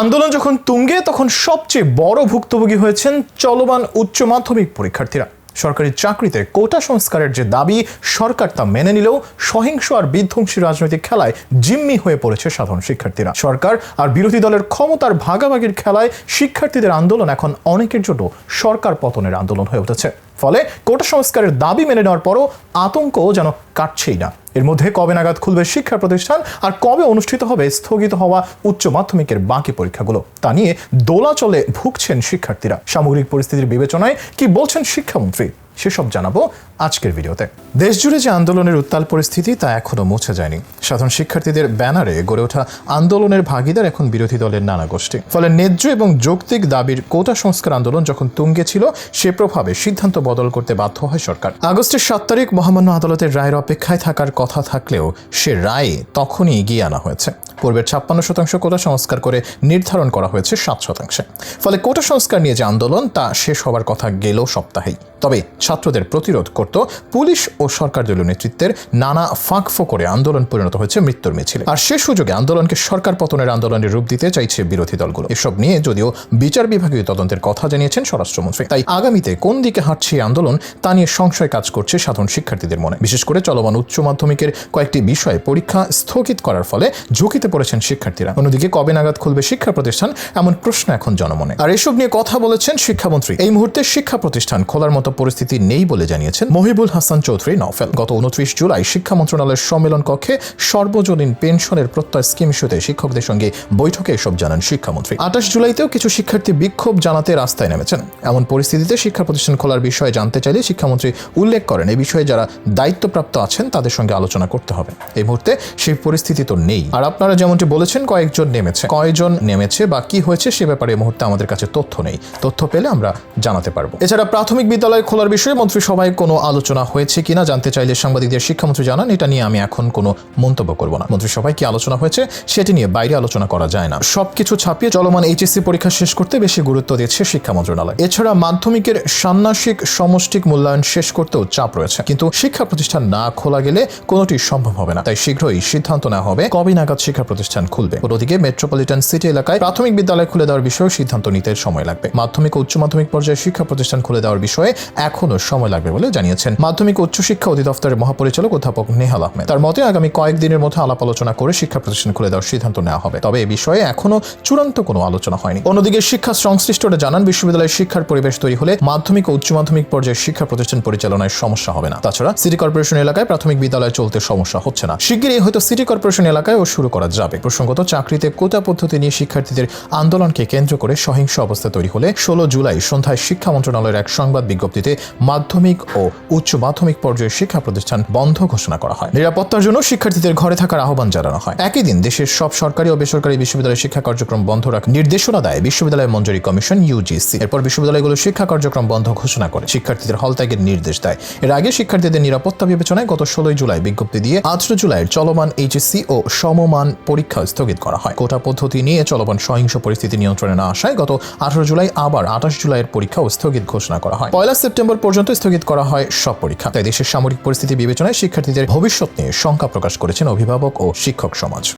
আন্দোলন যখন তুঙ্গে, তখন সবচেয়ে বড় ভুক্তভোগী হয়েছেন চলমান উচ্চ মাধ্যমিক পরীক্ষার্থীরা। সরকারি চাকরিতে কোটা সংস্কারের যে দাবি, সরকার তা মেনে নিলেও সহিংস আর বিধ্বংসী রাজনৈতিক খেলায় জিম্মি হয়ে পড়েছে সাধারণ শিক্ষার্থীরা। সরকার আর বিরোধী দলের ক্ষমতার ভাগাভাগির খেলায় শিক্ষার্থীদের আন্দোলন এখন অনেকের জন্য সরকার পতনের আন্দোলন হয়ে উঠেছে। ফলে কোটা সংস্কারের দাবি মেনে নেওয়ার পরও আতঙ্ক যেন কাটছেই না। এর মধ্যে কবে নাগাদ খুলবে শিক্ষা প্রতিষ্ঠান আর কবে অনুষ্ঠিত হবে স্থগিত হওয়া উচ্চ মাধ্যমিকের বাকি পরীক্ষাগুলো? তা নিয়ে দোলাচলে ভুগছেন শিক্ষার্থীরা। সামগ্রিক পরিস্থিতির বিবেচনায় কি বলছেন শিক্ষামন্ত্রী? সেসব জানাব আজকের ভিডিওতে। দেশজুড়ে যে আন্দোলনের উত্তাল পরিস্থিতি, তা এখনও মুছে যায়নি। সাধারণ শিক্ষার্থীদের ব্যানারে গড়ে ওঠা আন্দোলনের ভাগিদার এখন বিরোধী দলের নানা গোষ্ঠী। ফলে ন্যায্য এবং যৌক্তিক দাবির কোটা সংস্কার আন্দোলন যখন তুঙ্গে ছিল, সে প্রভাবে সিদ্ধান্ত বদল করতে বাধ্য হয় সরকার। আগস্টের সাত তারিখ মহামান্য আদালতের রায়ের অপেক্ষায় থাকার কথা থাকলেও সে রায়ে তখনই এগিয়ে আনা হয়েছে। পূর্বের ছাপ্পান্ন শতাংশ কোটা সংস্কার করে নির্ধারণ করা হয়েছে সাত শতাংশে। ফলে কোটা সংস্কার নিয়ে যে আন্দোলন, তা শেষ হবার কথা গেল সপ্তাহেই। তবে ছাত্রদের প্রতিরোধ করত পুলিশ ও সরকার দলীয় নেতৃত্বের নানা ফাঁকফো করে আন্দোলন পরিণত হয়েছে মৃত্যুর মিছিলে। আর সে সুযোগে আন্দোলনকে সরকার পতনের আন্দোলনের রূপ দিতে চাইছে বিরোধী দলগুলো। এসব নিয়ে যদিও বিচার বিভাগীয় তদন্তের কথা জানিয়েছেন স্বরাষ্ট্রমন্ত্রী। তাই আগামীতে কোন দিকে হাঁটছে আন্দোলন, তা নিয়ে সংশয় কাজ করছে সাধারণ শিক্ষার্থীদের মনে। বিশেষ করে চলমান উচ্চ মাধ্যমিকের কয়েকটি বিষয়ে পরীক্ষা স্থগিত করার ফলে ঝুঁকিতে পড়েছেন শিক্ষার্থীরা। অন্যদিকে কবে নাগাদ খুলবে শিক্ষা প্রতিষ্ঠান, এমন প্রশ্ন এখন জনমনে। আর এসব নিয়ে কথা বলেছেন শিক্ষামন্ত্রী। এই মুহূর্তে শিক্ষা প্রতিষ্ঠান খোলার মতো পরিস্থিতি নেই বলে জানিয়েছেন মহিবুল হাসান চৌধুরী নওফেল। গত উনত্রিশ জুলাই শিক্ষা মন্ত্রণালয়ের সম্মেলন কক্ষে সর্বজনীন পেনশনের প্রত্যয় স্কিম ইস্যুতে শিক্ষকদের সঙ্গে বৈঠকে এসব জানান শিক্ষামন্ত্রী। আঠাশ জুলাইতেও কিছু শিক্ষার্থী বিক্ষোভ জানাতে রাস্তায় নেমেছেন। এমন পরিস্থিতিতে শিক্ষা প্রতিষ্ঠান খোলার বিষয়ে জানতে চাইলে শিক্ষামন্ত্রী উল্লেখ করেন এই বিষয়ে যারা দায়িত্বপ্রাপ্ত আছেন তাদের সঙ্গে আলোচনা করতে হবে। এই মুহূর্তে সেই পরিস্থিতি তো নেই। আর আপনারা যেমনটি বলেছেন, কয়েকজন নেমেছে। কয়জন নেমেছে বা কি হয়েছে সে ব্যাপারে মুহূর্তে আমাদের কাছে তথ্য নেই। তথ্য পেলে আমরা জানাতে পারব। এছাড়া প্রাথমিক বিদ্যালয় খোলার বিষয়ে মন্ত্রিসভায় কোনো আলোচনা হয়েছে কিনা জানতে চাইলে সাংবাদিকদের শিক্ষামন্ত্রী জানান, এটা নিয়ে আমি এখন কোনো মন্তব্য করব না। মন্ত্রিসভায় কি আলোচনা হয়েছে সেটি নিয়ে বাইরে আলোচনা করা যায় না। সবকিছু ছাপিয়ে চলমান এইচএসসি পরীক্ষা শেষ করতে বেশি গুরুত্ব দিচ্ছে শিক্ষা মন্ত্রণালয়। এছাড়া মাধ্যমিকের ষান্মাসিক সমষ্টিক মূল্যায়ন শেষ করতেও চাপ রয়েছে। কিন্তু শিক্ষা প্রতিষ্ঠান না খোলা গেলে কোনোটি সম্ভব হবে না। তাই শীঘ্রই সিদ্ধান্ত নেওয়া হবে কবে নাগাদ শিক্ষা প্রতিষ্ঠান খুলবে। অন্যদিকে মেট্রোপলিটন সিটি এলাকায় প্রাথমিক বিদ্যালয় খুলে দেওয়ার বিষয়ে সিদ্ধান্ত নিতে সময় লাগবে। মাধ্যমিক ও উচ্চ মাধ্যমিক পর্যায়ে শিক্ষা প্রতিষ্ঠান খুলে দেওয়ার বিষয়ে এখনও সময় লাগবে বলে জানিয়েছেন। মাধ্যমিক উচ্চশিক্ষা অধিদপ্তরের মহাপরিচালক অধ্যাপক নেহাল আহমেদ। তার মতে, আগামী কয়েকদিনের মধ্যে আলাপ আলোচনা করে শিক্ষা প্রতিষ্ঠান খুলে দেওয়ার সিদ্ধান্ত নেওয়া হবে। তবে এ বিষয়ে এখনও চূড়ান্ত কোনো আলোচনা হয়নি। অন্যদিকে শিক্ষা সংশ্লিষ্টরা জানান, বিশ্ববিদ্যালয়ের শিক্ষার পরিবেশ তৈরি হলে মাধ্যমিক ও উচ্চ মাধ্যমিক পর্যায়ে শিক্ষা প্রতিষ্ঠান পরিচালনায় সমস্যা হবে না। তাছাড়া সিটি কর্পোরেশন এলাকায় প্রাথমিক বিদ্যালয় চলতে সমস্যা হচ্ছে না। শিগগিরই হয়তো সিটি কর্পোরেশন এলাকায়ও শুরু করা যাবে। প্রসঙ্গত, চাকরিতে কোটা পদ্ধতি নিয়ে শিক্ষার্থীদের আন্দোলনকে কেন্দ্র করে সহিংস অবস্থা তৈরি হলে ষোলো জুলাই সন্ধ্যায় শিক্ষা মন্ত্রণালয়ের এক সংবাদ বিজ্ঞপ্তিতে মাধ্যমিক ও উচ্চ মাধ্যমিক পর্যায়ের শিক্ষা প্রতিষ্ঠান বন্ধ ঘোষণা করা হয়। নিরাপত্তার জন্য শিক্ষার্থীদের ঘরে থাকার আহ্বান জানানো হয়। একই দিন দেশের সব সরকারি ও বেসরকারি বিশ্ববিদ্যালয়ের শিক্ষা কার্যক্রম বন্ধ রাখার নির্দেশনা দেয় বিশ্ববিদ্যালয় মঞ্জুরি কমিশন ইউজিসি এরপর বিশ্ববিদ্যালয়গুলো শিক্ষা কার্যক্রম বন্ধ ঘোষণা করে। শিক্ষার্থীদের হল ত্যাগের নির্দেশ দেয়। এর আগে শিক্ষার্থীদের নিরাপত্তা বিবেচনায় গত ষোলোই জুলাই বিজ্ঞপ্তি দিয়ে আঠারো জুলাইয়ের চলমান এইচএসসি ও সমমান পরীক্ষা স্থগিত করা হয়। কোটা পদ্ধতি নিয়ে চলমান সহিংস পরিস্থিতি নিয়ন্ত্রণে না আসায় গত আঠারো জুলাই আবার আঠাশ জুলাইয়ের পরীক্ষাও স্থগিত ঘোষণা করা হয়। পয়লা সেপ্টেম্বর পর্যন্ত স্থগিত করা হয় সব পরীক্ষা তাই দেশের সামরিক পরিস্থিতি বিবেচনায় শিক্ষার্থীদের ভবিষ্যৎ নিয়ে শঙ্কা প্রকাশ করেছেন অভিভাবক ও শিক্ষক সমাজ।